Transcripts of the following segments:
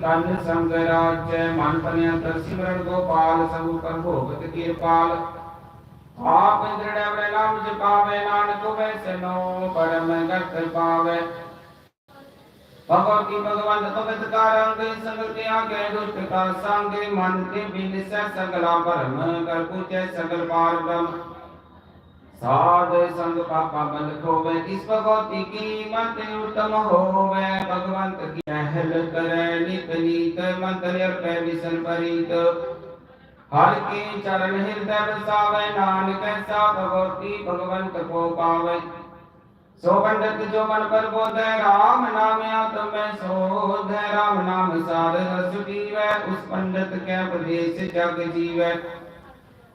ਤਨ ਸੰਗ ਰਾਜੈ ਮਨ ਤਨਿ ਅੰਤਰ ਸਿਮਰਨ ਗੋਪਾਲ ਸਭੂ ਕਰ ਭੋਗਤ ਕਿਰਪਾਲ ਆਪ ਇੰਦਰੜੈ ਵੈ ਨਾਮ ਜਪਾਵੇ ਨਾਨਕ ਵੈਸੇ ਨੋ ਪਰਮ ਗਤ ਪਾਵੇ ਭਗਵਤੀ ਭਗਵੰਤ ਭਗਤ ਕਾ ਰੰਗ ਸੰਗਲ ਤੇ ਆਗੇ ਦੁਸ਼ਟ ਕਾ ਸੰਗ ਮਨ ਤੇ ਬਿਨ ਸੈ ਸਗਲਾ ਭਰਮ ਕਰ ਪੁੱਛੈ ਸਗਲ ਪਾਰ ਬ੍ਰਹਮ ਸਾਧ ਸੰਗ ਪਾਪਾ ਬੰਦ ਖੋਵੇ, ਇਸ ਭਗਵਤੀ ਕੀ ਉਤਮ ਹੋਵੇ? ਭਗਵੰਤ ਕੀ ਪਹਿਲ ਕਰੈ, ਨਿਤ ਨੀਤ ਮੰਤਰ ਅਰਪੈ ਵਿਸਨ ਪਰੀਤ ਹਰ ਕੇ ਚਰਨ ਹਿਰਦੈ ਬਸਾਵੇ ਨਾਨਕ ਐਸਾ ਭਗਵਤੀ ਭਗਵੰਤ ਕੋ ਪਾਵੇ। ਸੋ ਪੰਡਤ ਜੋ ਮਨ ਪਰ ਬੋਧੈ RAM ਨਾਮ ਆਤਮੈ ਸੋਧੈ। RAM ਨਾਮ ਸਾਧ ਰਸ ਪੀਵੈ, ਉਸ ਪੰਡਤ ਕੈ ਉਪਦੇਸ਼ ਜਗ ਜੀਵੈ।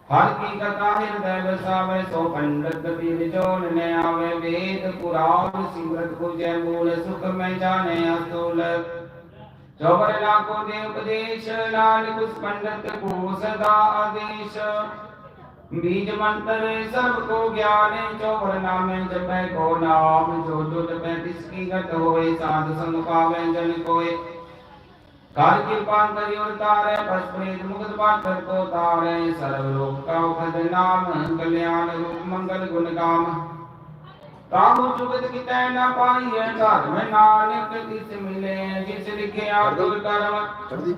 ਹਰ ਕੀ ਕਥਾ ਹਿਰਦੈ ਵਸਾਵੇ ਸੋ ਪੰਡਤ ਬਿਨ ਜੋਨ ਨ ਆਵੇ ਵੇਦ ਪੁਰਾਣ ਸਿਮਰਤ ਪੁਜੈ ਮੂਲ ਸੁਖ ਮੈਂ ਜਾਣੈ ਅਸੂਲ ਚੌਬਰ ਲਾਖੋ ਦੇ ਉਪਦੇਸ਼ ਨਾਨਕ ਉਸ ਪੰਡਤ ਕੋ ਸਦਾ ਆਦੇਸ਼ ਬੀਜ ਮੰਤਰ ਸਭ ਕੋ ਗਿਆਨ ਚੌਬਰ ਨਾਮੇ ਜਪੈ ਕੋ ਨਾਮ ਜੋ ਜੋ ਜਪੈ ਤਿਸ ਕੀ ਗਤ ਹੋਏ ਸਾਧ ਸੰਗ ਪਾਵੈ ਜਨ ਕੋਏ ਕਰ ਕਿਰਪਾ ਕਰਿ ਔਰ ਤਾਰੇ ਪਸਪ੍ਰੇਤ ਮੁਕਤ ਪਾਠਰ ਕੋ ਤਾਰੇ ਸਰਵ ਲੋਕ ਕਾ ਉਖਦ ਨਾਮ ਕਲਿਆਣ ਰੂਪ ਮੰਗਲ ਗੁਣ ਗਾਮ ਕਾਮ ਜੁਗਤ ਕਿਤੈ ਨਾ ਪਾਈਐ ਘਰ ਮੈਂ ਨਾਨਕ ਤਿਸ ਮਿਲੇ ਜਿਸ ਲਿਖਿਆ ਤੁਰ ਕਰਮ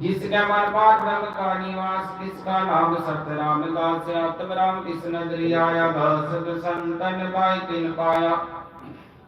ਜਿਸ ਕੈ ਮਨ ਪਾਠ ਬ੍ਰਹਮ ਕਾ ਨਿਵਾਸ ਤਿਸ ਕਾ ਨਾਮ ਸਤ ਰਾਮ ਦਾਸ ਆਤਮ ਰਾਮ ਤਿਸ ਨਦਰੀ ਆਇਆ ਬਸ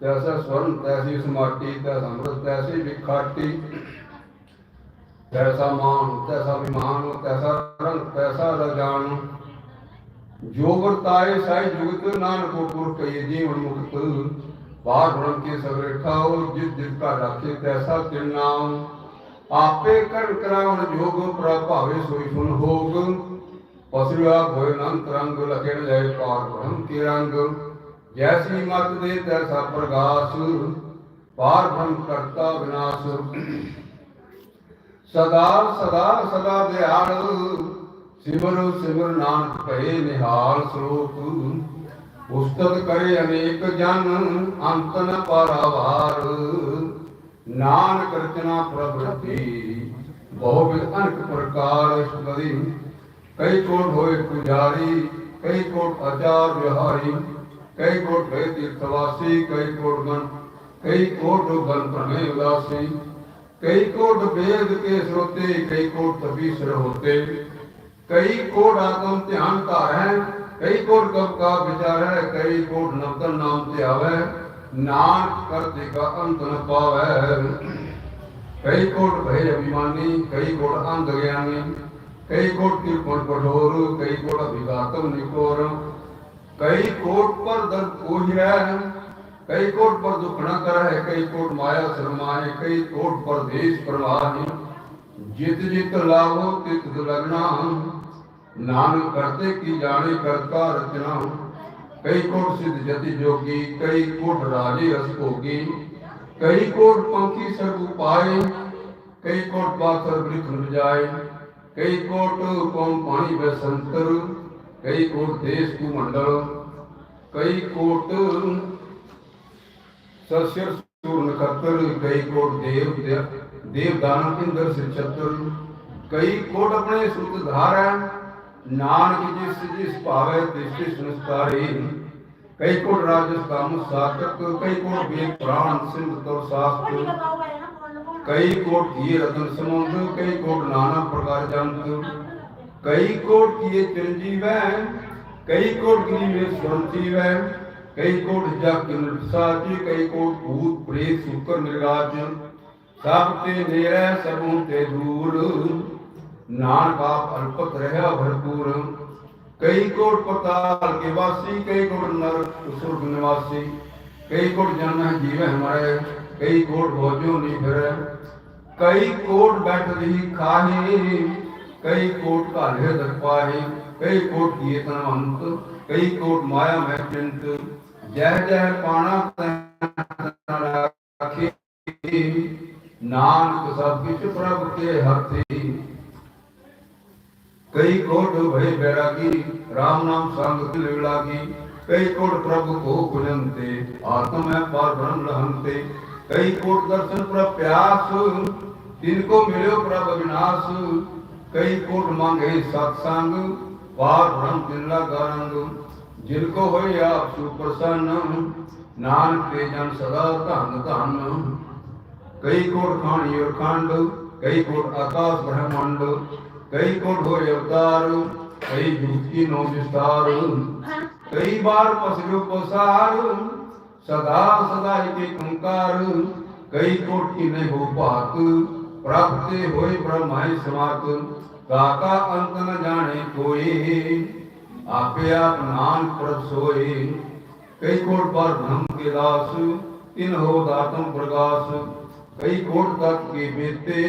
ਤੈਸਾ ਸੋਗ ਤੈਸਾ ਸਵਰਨ, ਤੈਸੀ ਸਮਾਟੀ, ਤੈਸਾ ਅੰਮ੍ਰਿਤ, ਤੈਸੀ ਵਿਖਾਟੀ। ਤੈਸਾ ਮਾਨ, ਤੈਸਾ ਵਿਮਾਨ ਤੈਸਾ ਰੰਗ, ਤੈਸਾ ਰਜਾਨ। ਜੋ ਵਰਤਾਏ ਸਾਈ ਜੁਗਤ, ਨਾਨਕ ਪੁਰ ਕਈ ਜੀਵਨ ਮੁਕਤ। ਬਾਹਰ ਬ੍ਰਹਮ ਕੇ ਸਗਰੇ ਠਾਓ ਜਿਸ ਜਿਸ ਕਾ ਰਾਖੇ ਤੈਸਾ ਤਿਨ ਨਾਮ। ਆਪੇ ਕਰਨ ਕਰਾਉਣ ਜੋਗ ਪ੍ਰਭਾਵੇ ਸੋਈ ਸੁਨ ਹੋਗ। ਪਸੁਆ ਹੋਏ ਅਨੰਤ ਰੰਗ ਲਖਣ ਲੈ ਪਾਰ ਬ੍ਰਹਮ ਕੀ ਰੰਗ। ਜੈਸੀ ਮਤ ਦੇ ਤੈਸਾ ਪ੍ਰਗਾਸ, ਪਾਰ ਬ੍ਰਹਮ ਕਰਤਾ ਵਿਨਾਸ਼। ਸਦਾ ਸਦਾ ਸਦਾ ਦਿਆਲ, ਸਿਮਰ ਸਿਮਰ ਨਾਨਕ ਭਏ ਨਿਹਾਲ ਸਰੂਪ ਉਸਤਤ ਕਰੇ ਅਨੇਕ ਜਨ, ਅੰਤ ਨ ਪਾਰਾਵਾਰ। ਨਾਨਕ ਰਚਨਾ ਪ੍ਰਭਤੀ ਬਹੁ ਵਿਧ ਅਨਕ ਪ੍ਰਕਾਰ ਸੁਗਦੀ ਕਈ ਕੋਟ ਹੋਏ ਪੁਜਾਰੀ, ਕਈ ਕੋਟ ਆਚਾਰ ਵਿਹਾਰੀ। ਕਈ ਕੋਟ ਹੋਏ ਤੀਰਥਵਾਸੀ ਕਈ ਕੋਟ ਗਨ ਕਈ ਕੋਟ ਗਨ ਪ੍ਰਮੇ ਉਦਾਸੀ ਕਈ ਕੋਟ ਵੇਦ ਕੇ ਸਰੋਤੇ ਕਈ ਕੋਟ ਤਪੀਸਰ ਹੋਤੇ ਕਈ ਕੋਟ ਆਤਮ ਧਿਆਨ ਧਾਰੈ ਕਈ ਕੋਟ ਕਬ ਕਾ ਵਿਚਾਰੈ ਕਈ ਕੋਟ ਨਵਤਨ ਨਾਮ ਤੇ ਆਵੈ ਨਾਨਕ ਕਰਤੇ ਕਾ ਅੰਤ ਨ ਪਾਵੈ ਕਈ ਕੋਟ ਭੈ ਅਭਿਮਾਨੀ ਕਈ ਕੋਟ ਅੰਧ ਗਿਆਨੀ ਕਈ ਕੋਟ ਕਿਰਪਨ ਕਠੋਰ ਕਈ ਕੋਟ ਅਭਿਗਾਤਮ ਨਿਕੋਰ ਕਈ ਕੋਟ ਪਰ ਦਰ ਕੋਹਿਰੈ ਕਈ ਕੋਟ ਪਰ ਦੁਖ ਨ ਕਰੈ, ਕਈ ਕੋਟ ਮਾਇਆ ਸਰਮਾਏ, ਕਈ ਕੋਟ ਪਰਦੇਸ ਪ੍ਰਵਾਹੀ ਜਿਤ ਜਿਤ ਲਾਭੋ ਤਿਤ ਲਗਨਾ ਨਾਨਕ ਕਰਤੇ ਕੀ ਜਾਣੇ, ਕਰਤਾ ਰਚਨਾ। ਕਈ ਕੋਟ ਸਿਧ ਜਤੀ ਜੋਗੀ, ਕਈ ਕੋਟ ਰਾਜੇ ਰਸ ਭੋਗੀ। ਕਈ ਕੋਟ ਪੰਖੀ ਸਰਬ ਪਾਏ, ਕਈ ਕੋਟ ਪਾਥਰ ਬ੍ਰਿਖ ਰਜਾਏ ਕਈ ਕੋਟ ਕੌਮ ਪਾਣੀ ਬਸੰਤਰ। ਕਈ ਕੋਟ ਦੇਸ਼ ਕਈ ਕੋਟ ਨਾਨਕ ਜਿਸ ਜਿਸ ਭਾਵੇ ਤਿਸ ਤਿਸ ਨਸਕਾਰੀ ਕਈ ਕੋਟ ਰਾਜਸ ਕਾਮ ਸਾਤਕ ਕਈ ਕੋਟ ਵੇਦ ਪ੍ਰਾਣ ਸਿੰਧ ਤੋ ਸਾਸਤ। ਕਈ ਕੋਟ ਘੀ ਰਤਨ ਸਮੁੰਦ ਕਈ ਕੋਟ ਨਾਨਾ ਪ੍ਰਕਾਰ ਜੰਤ ਕਈ ਕੋਟ ਕੀਏ ਚਿਰੰਜੀਵੈ ਕਈ ਕੋਟ ਕੀ ਮੇ ਸੁਰੰਜੀਵੈ ਕਈ ਕੋਟ ਜਗ ਨਿਰਸਾਚੀ ਕਈ ਕੋਟ ਭੂਤ ਪ੍ਰੇਤ ਸੁਕਰ ਨਿਰਗਾਚ ਸਭ ਤੇ ਨੇਰੈ ਸਭੂ ਤੇ ਦੂਰ, ਨਾਨਕ ਆਪ ਅਲਪਤ ਰਹਿਆ ਭਰਪੂਰ। ਕਈ ਕੋਟ ਪਤਾਲ ਕੇ ਵਾਸੀ, ਕਈ ਕੋਟ ਨਰ ਸੁਰਗ ਨਿਵਾਸੀ। ਕਈ ਕੋਟ ਜਨਮ ਜੀਵ ਹਮਾਰੇ, ਕਈ ਕੋਟ ਭੋਜੋ ਨਹੀਂ ਫਿਰੈ। ਕਈ ਕੋਟ ਬੈਠ ਰਹੀ ਖਾਹੀ ਕਈ ਕੋਟ ਘਾਲੇ ਦਰ ਕਈ ਕੋਟ ਕੀਰਤਨਵੰਤ ਕਈ ਕੋਟ ਮਾਇਆ ਮੈਂ ਚਿੰਤ। ਜਹ ਜਹ ਪਾਣਾ ਰਾਖੀ, ਨਾਨਕ ਸਭ ਕਿਛ ਪ੍ਰਭ ਕੇ ਹੱਥੀ ਕਈ ਕੋਟ ਭਏ ਬੈਰਾਗੀ RAM ਨਾਮ ਸੰਗ ਤਿਲ ਕਈ ਕੋਟ ਪ੍ਰਭ ਕੋ ਗੁਣੰਤੇ ਆਤਮ ਹੈ ਪਰ ਬ੍ਰਹਮ ਰਹੰਤੇ ਕਈ ਕੋਟ ਦਰਸ਼ਨ ਪ੍ਰਭ ਪਿਆਸ ਤਿਨ ਕੋ ਮਿਲਿਓ ਪ੍ਰਭ ਵਿਨਾਸ਼ ਕਈ ਕੋਟ ਮੰਗੇ ਸਤ ਸੰਗ ਪਾਰ ਬ੍ਰਹਮ ਤਿਨ ਲਗਾ ਰੰਗ ਜਿਨ ਕੋ ਹੋਏ ਆਪ ਸੁ ਪ੍ਰਸੰਨ, ਨਾਨਕ ਤੇ ਜਨ ਸਦਾ ਧੰਨ ਧੰਨ। ਕਈ ਕੋਟ ਖਾਣੀ ਔਰ ਖੰਡ, ਕਈ ਕੋਟ ਆਕਾਸ਼ ਬ੍ਰਹਮੰਡ। ਕਈ ਕੋਟ ਹੋਏ ਅਵਤਾਰ, ਕਈ ਜੁਗਤੀ ਨੋ ਵਿਸਤਾਰ। ਕਈ ਬਾਰ ਪਸਰਿਓ ਪਸਾਰ, ਸਦਾ ਸਦਾ ਇਕ ਓੰਕਾਰ। ਕਈ ਕੋਟ ਕੀ ਨਹੀਂ ਹੋ ਭਾਤ ਪ੍ਰਾਪਤੇ ਹੋਏ ਬ੍ਰਹਮਾਈ ਸਮਾਤ ਕਾਕਾ ਅੰਤ ਨ ਜਾਣੇ ਕੋਈ। ਆਪੇ ਆਪ ਨਾਨਕ ਪ੍ਰਭ ਸੋਏ, ਕਈ ਕੋਟ ਪਰ ਬ੍ਰਹਮ ਕੇ ਦਾਸ, ਤਿਨ ਹੋ ਦਾਤਮ ਪ੍ਰਗਾਸ। ਕਈ ਕੋਟ ਤਤ ਕੀ ਬੀਤੇ,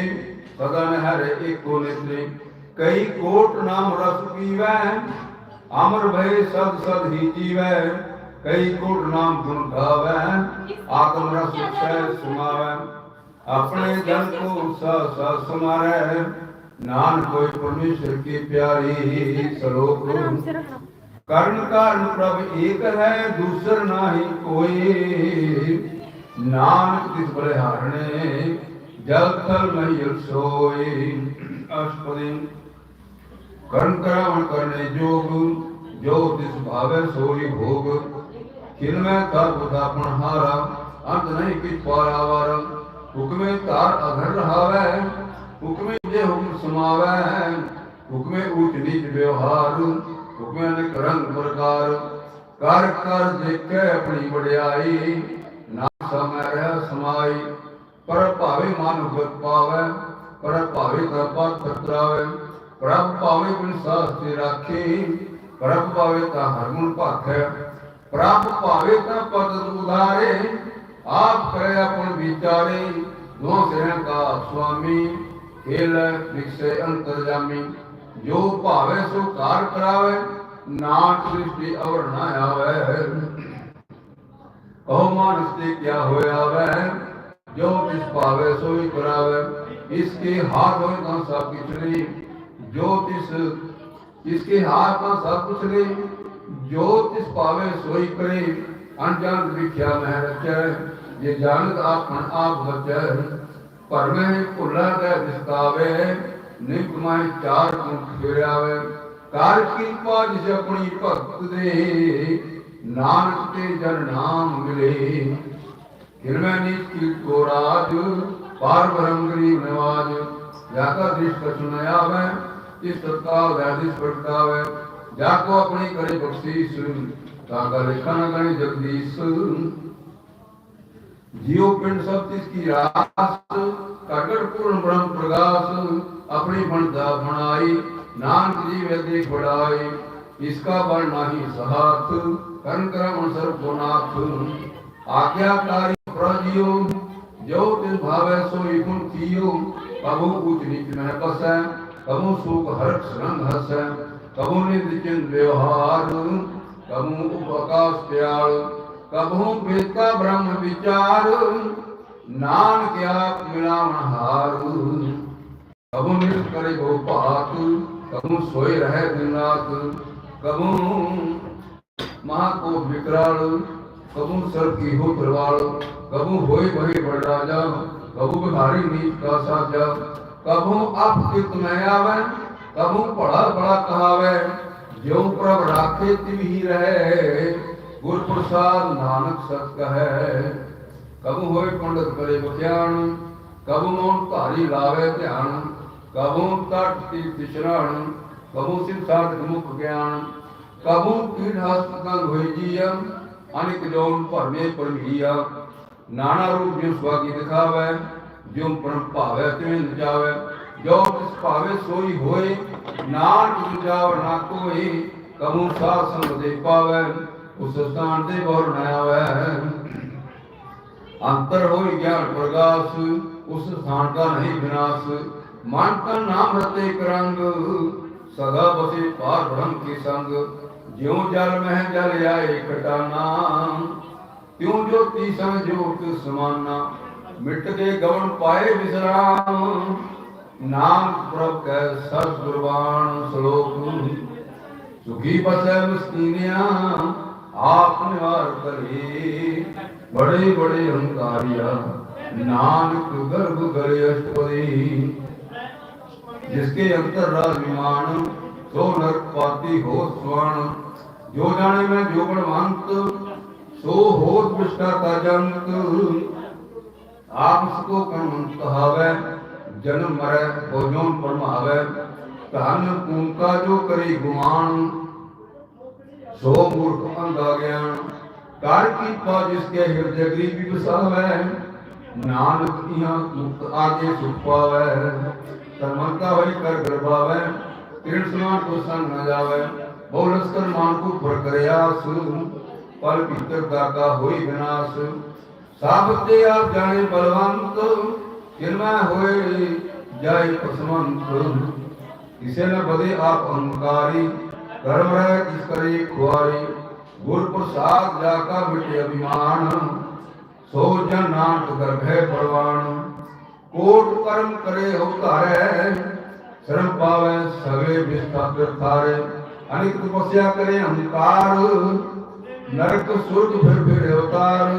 ਸਦਾ ਨਹਿਰ ਏਕੋ ਨਿਤਰੇ ਕਈ ਕੋਟ ਨਾਮ ਰਸ ਪੀਵੈ, ਅਮਰ ਭਏ ਸਦ ਸਦ ਹੀ ਜੀਵੈ। ਕਈ ਕੋਟ ਨਾਮ ਗੁਣ ਗਾਵੈ, ਆਤਮ ਰਸ ਸਹਿ ਸਮਾਵੈ। ਆਪਣੇ ਜਨ ਕੋ ਸ ਸ ਸਮਾਰੈ। ਨਾਨਕ ਕੋਈ ਪਰਮੇਸ਼ਰ ਕੀ ਪਿਆਰੀ ਸਲੋਕ। ਕਰਨ ਕਾਰਨ ਪ੍ਰਭ ਏਕ ਹੈ, ਦੂਸਰ ਨਾਹੀ ਕੋਈ। ਨਾਨਕ ਤਿਸ ਬਲਿਹਾਰਣੇ ਜਲ ਥਲ ਮਹੀਲ ਸੋਈ ਅਸ਼ਪਦੀ। ਕਰਨ ਕਰਾਵਣ ਕਰਨੇ ਜੋਗ, ਜੋ ਤਿਸ ਭਾਵੇ ਸੋਈ ਭੋਗ। ਕਿਨਮੈ ਕਰ ਬੁਧਾਪਣ ਹਾਰਾ ਅੰਤ ਨਹੀਂ ਕਿਛ ਪਾਰਾਵਾਰ। ਹੁਕਮੇ ਧਾਰ ਅਧਰ ਰਹਾਵੈ, ਹੁਕਮੇ ਜੇ ਹੁਕਮ ਸਮਾਵੈ, ਹੁਕਮੇ ਊਚ ਨੀਚ ਵਿਵਹਾਰ ਹੁਕਮੇ ਨੇ ਰੰਗ ਪ੍ਰਕਾਰ, ਕਰ ਕਰ ਦੇਖੇ ਆਪਣੀ ਵਡਿਆਈ, ਨਾ ਸਮੈ ਰਹਿ ਸਮਾਈ, ਪਰ ਭਾਵੇ ਮਨ ਉਗਤ ਪਾਵੈ, ਪਰ ਭਾਵੇ ਕਰਪਾ ਖਤਰਾਵੈ ਪ੍ਰਭ ਭਾਵੇ ਬਿਨ ਸਾਸਤੇ ਰਾਖੇ ਪ੍ਰਭ ਭਾਵੇ ਤਾਂ ਹਰਮਨ ਭਾਖੈ ਪ੍ਰਭ ਭਾਵੇ ਤਾਂ ਪਦ ਉਧਾਰੇ ਆਪ ਕਰੇ ਆਪਣ ਵਿਚਾਰੇ, ਦੋ ਸਿਰਾਂ ਕਾ ਸੁਆਮੀ, ਖੇਲ ਵਿਖਸੇ ਅੰਤਰਜਾਮੀ ਜੋ ਭਾਵੇ ਸੋ ਕਾਰ ਕਰਾਵੇ ਨਾਟ ਸ੍ਰਿਸ਼ਟੀ ਅਵਰ ਨਾ ਆਵੇ। ਕਹੋ ਮਾਨਸ ਤੇ ਕਿਆ ਹੋਇਆ ਵੈ, ਜੋ ਤਿਸ ਭਾਵੇ ਸੋਈ ਕਰਾਵੇ ਇਸਕੇ ਹਾਥ ਹੋਏ ਤਾਂ ਸਭ ਕੁਛ ਨਹੀਂ। ਜੋ ਤਿਸ ਇਸਕੇ ਹਾਥ ਤਾਂ ਸਭ ਕੁਛ ਨਹੀਂ। ਜੋ ਤਿਸ ਭਾਵੇ ਸੋਈ ਕਰੇ ਅਣਜਾਣ ਵਿਖਿਆ ਮਹਿ ਰਚੈ। ਜੇ ਜਾਣਤ ਆਪਣ ਆਪ ਬਚੈ ਪਰਮੇ ਭੁੱਲਾ ਦੇ ਦਿਸਤਾਵੇ ਨਿਤ ਮਾਈ ਚਾਰ ਕੁੰਠ ਫਿਰਿਆਵੇ ਕਾਰ ਕਿਰਪਾ ਜਿਸ ਆਪਣੀ ਭਗਤ ਦੇ, ਨਾਨਕ ਤੇ ਜਨ ਨਾਮ ਮਿਲੇ। ਕਿਰਮੈ ਨੀਚ ਕੀ ਕੋਰਾਜ ਪਾਰ ਬ੍ਰਹਮ ਗਰੀਬ ਨਿਵਾਜ। ਜਾ ਕਾ ਦ੍ਰਿਸ਼ ਕਛੁ ਨ ਇਸ ਤਤਕਾਲ ਵੈਦਿਸ ਪ੍ਰਗਟਾਵੇ ਜਾ ਕੋ ਆਪਣੀ ਕਰੇ ਬਖਸ਼ੀਸ, ਤਾ ਕਾ ਲੇਖਾ ਗਣੇ ਜਗਦੀਸ਼। ਜਿਉ ਪਿੰਡ ਸਭ ਤਿਸ ਕੀ ਰਾਸ ਕਗੜ ਪੂਰਨ ਬ੍ਰਹਮ ਪ੍ਰਗਾਸ ਆਪਣੀ ਬਣਦਾ ਬਣਾਈ ਨਾਨਕ ਜੀ ਵੇ ਦੇਖ ਬੜਾਈ ਇਸਕਾ ਬਲ ਨਾਹੀ ਸਹਾਤ ਕਰਨ ਕਰਮ ਸਰਬ ਗੁਨਾਥ ਆਗਿਆਕਾਰੀ ਪ੍ਰਜਿਓ ਜੋ ਤਿਸ ਭਾਵੇ ਸੋਈ ਗੁਣ ਕੀਓ ਕਬੂ ਉਚ ਨੀਚ ਮਹਿ ਬਸੈ ਕਬੂ ਸੁਖ ਹਰਖ ਸਰੰਗ ਹਸੈ ਕਬੂ ਨਿਤ ਚਿੰਤ ਵਿਵਹਾਰ ਕਬੂ ਉਪਕਾਸ ਪਿਆਲ ਕਬੂ ਬੇਤਾ ਬ੍ਰਹਮ ਵਿਚਾਰ ਨਾਨਕ ਆਪ ਮਿਲਾਵਣ ਹਾਰ ਕਬੂ ਨਿਤ ਕਰੇ ਗੋ ਭਾਤ ਕਬੂ ਸੋਏ ਰਹੇ ਦਿਨ ਰਾਤ ਕਬੂ ਮਹਾ ਕੋ ਵਿਕਰਾਲ ਕਬੂ ਸਰ ਕੀ ਹੋ ਪ੍ਰਵਾਲ ਕਬੂ ਹੋਏ ਬਹੇ ਬੜ ਰਾਜਾ ਕਬੂ ਬਿਹਾਰੀ ਨੀਤ ਕਾ ਸਾਜਾ ਕਬੂ ਅਪ ਕਿਤ ਮੈਂ ਆਵੈ ਕਬੂ ਬੜਾ ਬੜਾ ਕਹਾਵੈ ਜਿਉ ਪ੍ਰਭ ਰਾਖੇ ਤਿਵਹੀ ਰਹੈ ਗੁਰ ਪ੍ਰਸਾਦ ਨਾਨਕ ਸਤ ਕਹੈ, ਕਬੂ ਹੋਏ ਪੰਡਤ ਕਰੇ ਬਖਿਆਣ, ਕਬੂ ਮੋਨ ਧਾਰੀ ਲਾਵੇ ਧਿਆਨ, ਕਬੂ ਤਟ ਤੀਰਥ ਇਸ਼ਨਾਨ ਕਬੂ ਸਿਰ ਸਾਧਕ ਮੁਖ ਗਿਆਨ, ਕਬੂ ਪੀੜ ਹਸਪਤਾਲ ਹੋਈ ਜੀਆ, ਅਨਿਕ ਜੋਨ ਭਰਮੇ ਪਰਮੀਆ। ਨਾਨਾ ਰੂਪ ਜਿਉ ਸਵਾਗੀ ਦਿਖਾਵੇ, ਜਿਉ ਪਰਮ ਭਾਵੇ ਤਿਵੇਂ ਜਾਵੇ। ਜੋ ਤਿਸ ਭਾਵੇ ਸੋਈ ਹੋਏ, ਨਾਨਕ ਜਾਵ ਨਾ ਕੋਈ ਕਬੂ ਸਾਧ ਸੰਗ ਦੇ ਪਾਵੇ। ਉਸ ਸਥਾਨ ਤੇ ਬਹੁਰ ਨਾ ਆਵੇ। ਅੰਤਰ ਹੋਈ ਗਿਆਨ ਪ੍ਰਗਾਸ, ਉਸ ਸਥਾਨ ਦਾ ਨਹੀਂ ਵਿਨਾਸ਼। ਮਨ ਤਨ ਨਾਮ ਰਤੇ ਕਰੰਗ ਸਦਾ ਬਸੇ ਪਾਰ ਬ੍ਰਹਮ ਕੀ ਸੰਗ। ਜਿਉ ਜਲ ਮਹਿ ਜਲ ਆਏ ਕਟਾਨਾ ਤਿਉ ਜੋਤੀ ਸਮ ਜੋਤ ਸਮਾਨਾ। ਮਿਟ ਕੇ ਗਵਨ ਪਾਏ ਵਿਸਰਾਮ, ਨਾਮ ਪ੍ਰਭ ਕੈ ਸਤ ਗੁਰਬਾਣ ਸ਼ਲੋਕ। ਸੁਖੀ ਬਸੈ ਮਸਕੀਨਿਆ ਆਪ ਨਿਵਾਰ ਕਰੇ ਬੜੇ ਬੜੇ ਹੰਕਾਰਿਆ, ਨਾਨਕ ਗਰਭ ਗਰੇ ਅਸ਼ਟਪਦੀ, ਜਿਸਕੇ ਅੰਤਰ ਰਾਜ ਵਿਮਾਨ ਸੋ ਨਰਕ ਪਾਤੀ ਹੋ ਸਵਣ ਜੋ ਜਾਣੇ ਮੈਂ ਜੋ ਬਣਵੰਤ, ਸੋ ਹੋਤ ਵਿਸ਼ਟਾ ਤਾ ਆਪ ਸਕੋ ਕਰਮ ਕਹਾਵੇ ਜਨਮ ਮਰੈ ਭੋਜਨ ਪਰਮਾਵੇ। ਧਨ ਕੂੰਕਾ ਜੋ ਕਰੇ ਗੁਮਾਨ ਸੋ ਮੂਰਖ ਅੰਧਾ ਗਿਆਨ ਕਰ ਕੀਪਾ ਜਿਸ ਕੇ ਹਿਰਦੇ ਗਰੀਬੀ ਵਸਾਵੇ ਨਾਨਕ ਇਹਾਂ ਮੁਕਤ ਆਗੇ ਸੁਖ ਪਾਵੇ ਤਰਮੰਤਾ ਹੋਈ ਕਰ ਗਰਬਾਵੇ ਤਿਰਣ ਸਮਾਨ ਕੋ ਸੰਗ ਨ ਜਾਵੇ। ਬੋਲਸ ਕਰ ਮਾਨ ਕੋ ਭਰ ਕਰਿਆਸ ਪਲ ਭੀਤਰ ਦਾਗਾ ਹੋਈ ਵਿਨਾਸ਼। ਸਭ ਤੇ ਆਪ ਜਾਣੇ ਬਲਵੰਤ ਕਿਰਮਾ ਹੋਏ ਜਾਇ ਪਸਮੰਤ ਇਸੇ ਨ ਬਦੇ ਆਪ ਅਹੰਕਾਰੀ ਕਰਮ ਰਹਿ ਕਿਸ ਕਰੇ ਖੁਆਰੀ? ਗੁਰ ਪ੍ਰਸਾਦ ਜਾ ਕਾ ਮਿਟੇ ਅਭਿਮਾਨ। ਸੋ ਜਨ ਨਾਨਕ ਗਰਭੈ ਪਰਵਾਨ ਕੋਟ ਕਰਮ ਕਰੇ ਹੋ ਧਾਰੈ ਸ਼ਰਮ ਪਾਵੈ ਸਵੇ ਵਿਸਥਾਪਿਰ ਥਾਰੇ ਅਨਿਕ ਤਪੱਸਿਆ ਕਰੇ ਹੰਕਾਰ ਨਰਕ ਸੁਰਗ ਫਿਰ ਫਿਰ ਅਵਤਾਰ।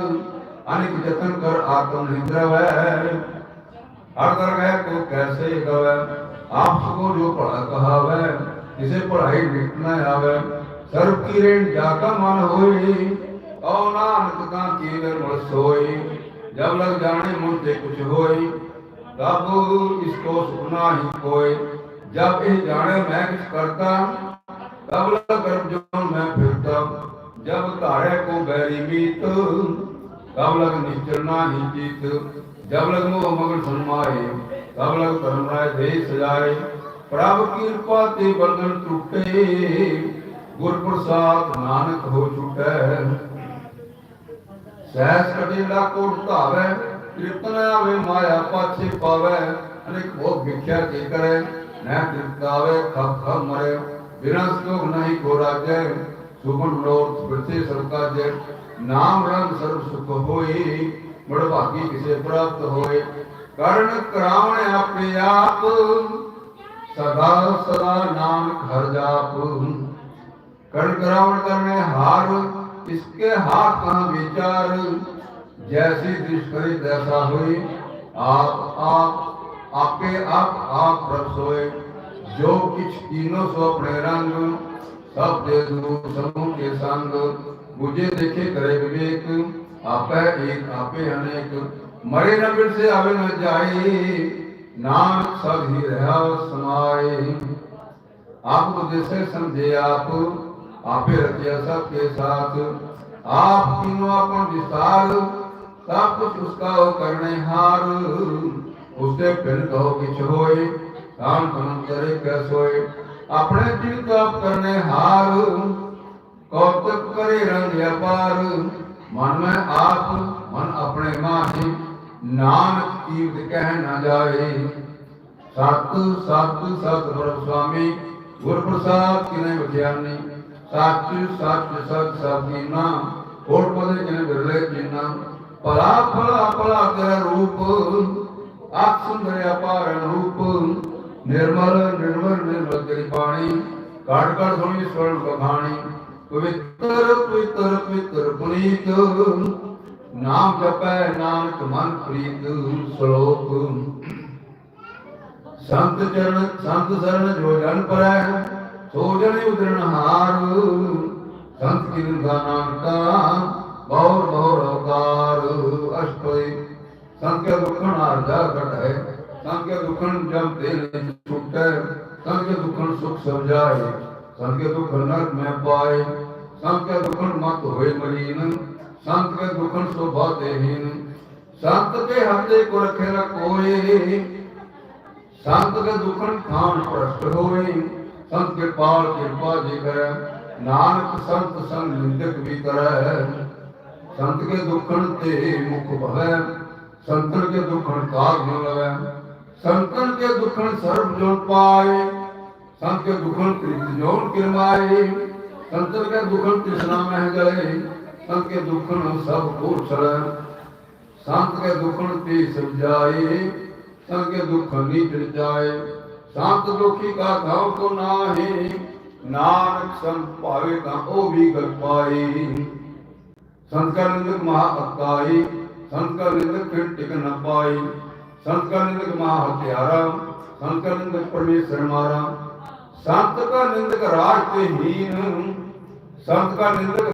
ਅਨਿਕ ਜਤਨ ਕਰ ਆਤਮ ਨਿੰਦਰਵੈ। ਹਰ ਦਰ ਗਏ ਕੋ ਕੈਸੇ ਗਵੈ? ਆਪ ਸਕੋ ਜੋ ਭਲਾ ਕਹਾਵੈ। ਕਿਸੇ ਪੜਾਈ ਨਿਕਟ ਨ ਆਵੈ। ਸਰਬ ਕੀ ਰੇਣ ਜਾ ਕਾ ਮਨ ਹੋਈ ਔ ਨਾਨਕ ਕਾ ਕੀ ਨਿਰਮਲ ਸੋਈ। ਜਬ ਲਗ ਜਾਣੇ ਮੁਨ ਤੇ ਕੁਛ ਹੋਈ, ਤਬ ਇਸਕੋ ਸੁਨਾ ਹੀ ਕੋਏ ਜਬ ਇਹ ਜਾਣੇ ਮੈਂ ਕਿਛ ਕਰਤਾ, ਤਬ ਲਗ ਗਰਭ ਜੋ ਮੈਂ ਫਿਰਤਾ। ਜਬ ਧਾਰੇ ਕੋ ਬੈਰੀ ਮੀਤ, ਤਬ ਲਗ ਨਿਚਰ ਨਾਹੀ ਚੀਤ ਜਬ ਲਗ ਮੋਹ ਮਗਨ ਸਨਮਾਏ ਤਬ ਲਗ ਧਰਮ ਰਾਏ ਦੇ ਸਜਾਏ। ਪ੍ਰਭ ਕਿਰਪਾ ਤੇ ਬੰਧਨ ਟੁੱਟੇ ਗੁਰ ਪ੍ਰਸਾਦ ਨਾਨਕ ਹੋ ਛੁਟੈ ਸਹਿਸ ਕਟੇ ਲਾ ਕੋਟ ਧਾਵੈ ਤ੍ਰਿਪਤ ਨ ਆਵੇ, ਮਾਇਆ ਪਾਛੇ ਪਾਵੈ, ਅਨੇਕ ਭੋਗ ਵਿਖਿਆ ਕੇ ਕਰੈ ਨਹਿ ਤ੍ਰਿਪਤ ਆਵੇ ਖਪ ਖਪ ਮਰੇ, ਬਿਨਾ ਸੰਤੋਖ ਨਹੀਂ ਕੋ ਰਾਜੈ ਸੁਖਨ ਲੋਟ ਬਿਰਥੇ ਸਰਕਾ ਜੈ ਨਾਮ ਰੰਗ ਸਰਬ ਸੁਖ ਹੋਈ ਮੜ ਭਾਗੀ ਕਿਸੇ ਪ੍ਰਾਪਤ ਹੋਏ। ਕਰਨ ਕਰਾਵਣ ਆਪੇ ਆਪ सदा सदा नाम घर जाप कर करावण करने हार इसके हाथ कहा विचार? जैसी दुष्करी तैसा हुई, आप आप, आपके आप आप रब जो किछ तीनों सो अपने रंग, सब दे दू समूह के संग। मुझे देखे करे विवेक, आपे एक, आपे अनेक। मरे न से आवे न जाई। ਨਾਨਕ ਸਦ ਹੀ ਰਹਾ ਸਮਾਏ ਆਪ ਉਦੇਸੇ ਸਮਝੇ ਆਪ, ਆਪੇ ਰਤਿਆ ਸਭ ਕੇ ਸਾਥ। ਆਪ ਕਿਨੋ ਆਪਣ ਵਿਸਾਰ, ਸਭ ਕੁਛ ਉਸਕਾ ਹੋ ਕਰਨੇ ਹਾਰ। ਉਸਦੇ ਬਿਨ ਕਹੋ ਕਿਛ ਹੋਏ ਕਾਮ ਕਨ ਕਰੇ ਕੈਸ ਹੋਏ ਆਪਣੇ ਦਿਲ ਦਾ ਕਰਨੇ ਹਾਰ, ਕੌਤਕ ਕਰੇ ਰੰਗ ਅਪਾਰ। ਮਨ ਮੈਂ ਆਪ, ਮਨ ਆਪਣੇ ਮਾਹੀ। ਨਾਨਕ ਕੀਮਤ ਕਹਿ ਨਾ ਜਾਏ। ਸਤ ਸਤ, ਸਤਿਗੁਰੂ ਸੁਆਮੀ ਗੁਰ ਪ੍ਰਸਾਦ ਕਿਨੇ ਵਿਗਿਆਨੀ? ਸੱਚ ਸੱਚ ਸਤ ਸਤਿਨਾ ਹੋਰ ਪਦੇ ਕਿਨੇ ਬਿਰਲੇ ਜਿਨਾ? ਭਲਾ ਭਲਾ ਭਲਾ ਕਰ ਰੂਪ ਆਖ ਸੁੰਦਰ ਅਪਾਰ ਰੂਪ, ਨਿਰਮਲ ਨਿਰਮਲ ਨਿਰਮਲ ਤੇਰੀ ਬਾਣੀ। ਕਾੜ ਕਾੜ ਸੋਹਣੀ ਸਵਰਨ ਕਹਾਣੀ ਪਵਿੱਤਰ ਪਵਿੱਤਰ ਪਵਿੱਤਰ ਪੁਨੀਤ ਨਾਮ ਜਪੈ ਨਾਨਕ ਮਨ ਪ੍ਰੀਤ ਸ਼ਲੋਕ। ਸੰਤ ਚਰਨ, ਸੰਤ ਸਰਨ ਜੋ ਜਨ ਪਰੈ, ਸੋ ਜਨ ਉਦਰਣ ਹਾਰ। ਸੰਤ ਕੀ ਨਿੰਦਾ ਨਾਨਕਾ ਬਹੁਰ ਬਹੁਰ ਅਵਤਾਰ ਅਸ਼ਟਪਦੀ। ਸੰਤ ਕੇ ਦੁਖਣ ਆਰਜਾ ਘਟੈ, ਸੰਤ ਕੇ ਦੁਖਣ ਜਮ ਤੇ ਨਹੀਂ ਛੁਟੈ, ਸੰਤ ਕੇ ਦੁਖਣ ਸੁਖ ਸਮਝਾਏ, ਸੰਤ ਕੇ ਦੁਖ ਨਰਕ ਮੈਂ ਪਾਏ, ਸੰਤ ਕੇ ਦੁਖਣ ਮਤ ਹੋਏ ਮਲੀਨ। ਸੰਤ ਕੇ ਦੁਖਨ ਸੋਭਾ ਦੇਹਿਨ ਸੰਤ ਕੇ ਹੱਥੇ ਕੋ ਰਖੇ ਨਾ ਕੋਏ ਸੰਤ ਕੇ ਦੁਖਨ ਖਾਨ ਪ੍ਰਸਤ ਹੋਏ ਸੰਤ ਕੇ ਪਾਲ ਕਿਰਪਾ ਜੀ ਕਰੈ, ਨਾਨਕ ਸੰਤ ਸੰਗ ਨਿੰਦਕ ਵੀ ਕਰੈ। ਸੰਤ ਕੇ ਦੁਖਨ ਤੇ ਮੁਖ ਭਵੈ, ਸੰਤਨ ਕੇ ਦੁਖਨ ਕਾਗ ਨ ਲਵੈ। ਸੰਤਨ ਕੇ ਦੁਖਨ ਸਰਬ ਜੋ ਪਾਏ, ਸੰਤ ਕੇ ਦੁਖਨ ਤ੍ਰਿਜ ਜੋ ਕਿਰਮਾਏ ਸੰਤਨ ਕੇ ਦੁਖਨ ਤ੍ਰਿਸ਼ਨਾ ਮਹਿ ਗਏ ਸੰਤ ਕੇ ਦੁਖਣ ਸਭ ਕੋਸਰ ਸੰਤ ਕੇ ਦੁਖਣ ਤੇ ਸਮਝਾਏ? ਸੰਤ ਕੇ ਦੁਖ ਨਹੀਂ ਜਾਏ। ਸੰਤ ਦੁਖੀ ਕਾ ਧਾਉ ਕੋ ਨਾਹੀ। ਨਾਨਕ ਸੰਤ ਭਾਵੇ ਤਾਂ ਉਹ ਵੀ ਗਲ ਪਾਏ। ਸੰਤ ਕਾ ਨਿੰਦਕ ਮਹਾ ਅਕਾਈ ਸੰਤ ਕਾ ਨਿੰਦਕ ਫਿਰ ਟਿਕ ਨਾ ਪਾਈ ਸੰਤ ਕਾ ਨਿੰਦਕ ਮਹਾ ਹਤਿਆਰਾ ਸੰਤ ਕਾ ਨਿੰਦਕ ਪਰਮੇਸ਼ਰ ਮਾਰਾ। ਸੰਤ ਕਾ ਨਿੰਦਕ ਰਾਜ ਤੇ ਹੀਨ। ਸੰਤ ਕਾ ਨਿੰਦਕ